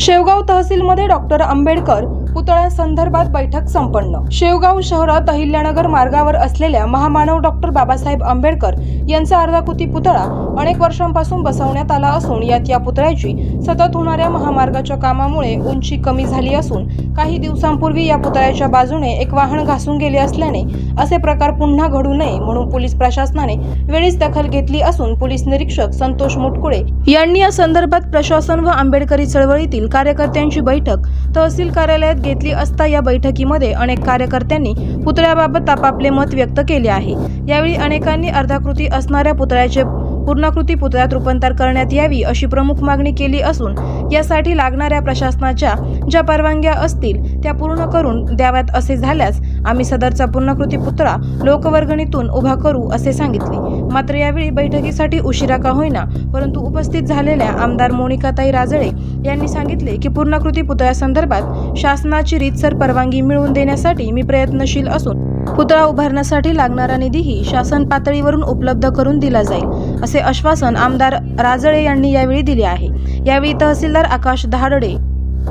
शेवगाव तहसीलमध्ये डॉक्टर आंबेडकर पुतळ्यासंदर्भात बैठक संपन्न. शेवगाव शहरात अहिल्यानगर मार्गावर असलेल्या महामानव डॉक्टर बाबासाहेब आंबेडकर यांचा अर्धाकृती पुतळा अनेक वर्षांपासून बसवण्यात आला असून यात या पुतळ्याची सतत होणाऱ्या महामार्गाच्या कामामुळे उंची कमी झाली असून काही दिवसांपूर्वी या पुतळ्याच्या बाजूने एक वाहन घासून गेले असल्याने असे प्रकार पुन्हा घडू नये म्हणून पोलीस प्रशासनाने वेळीच दखल घेतली असून पोलीस निरीक्षक संतोष मुटकुळे यांनी या संदर्भात प्रशासन व आंबेडकरी चळवळीतील कार्यकर्त्यांची बैठक तहसील कार्यालयात घेतली असता या बैठकीमध्ये अनेक कार्यकर्त्यांनी पुतळ्याबाबत आपापले मत व्यक्त केले आहे. यावेळी अनेकांनी अर्धाकृती असणाऱ्या पुतळ्याचे पूर्णाकृती पुतळ्यात रूपांतर करण्यात यावी अशी प्रमुख मागणी केली असून यासाठी लागणाऱ्या प्रशासनाच्या ज्या परवानग्या असतील त्या पूर्ण करून द्याव्यात असे झाल्यास आम्ही सदरचा पूर्णकृती पुतळा लोकवर्गणीतून उभा करू असे सांगितले. मात्र यावेळी बैठकीसाठी उशिरा का होईना परंतु उपस्थित झालेल्या आमदार मोनिकाताई राजळे यांनी सांगितले की पूर्णाकृती पुतळ्यासंदर्भात शासनाची रीतसर परवानगी मिळवून देण्यासाठी मी प्रयत्नशील असून पुतळा उभारण्यासाठी लागणारा निधीही शासन पातळीवरून उपलब्ध करून दिला जाईल. असे आश्वासन आमदार राजळे यांनी यावेळी दिले आहे. यावेळी तहसीलदार आकाश धाडडे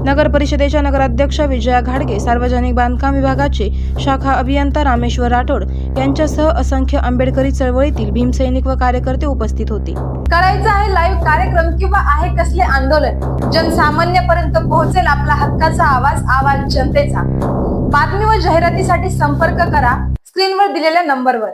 नगर परिषदेच्या नगराध्यक्ष विजया घाडगे सार्वजनिक बांधकाम विभागाचे शाखा अभियंता रामेश्वर राठोड यांच्यासह असंख्य आंबेडकरी चळवळीतील भीमसैनिक व कार्यकर्ते उपस्थित होते. करायचं आहे लाईव्ह कार्यक्रम किंवा आहे कसले आंदोलन? जनसामान्यपर्यंत पोहोचेल आपला हक्काचा आवाज आवाज जनतेचा. बातमी व जाहिरातीसाठी संपर्क करा स्क्रीनवर दिलेल्या नंबरवर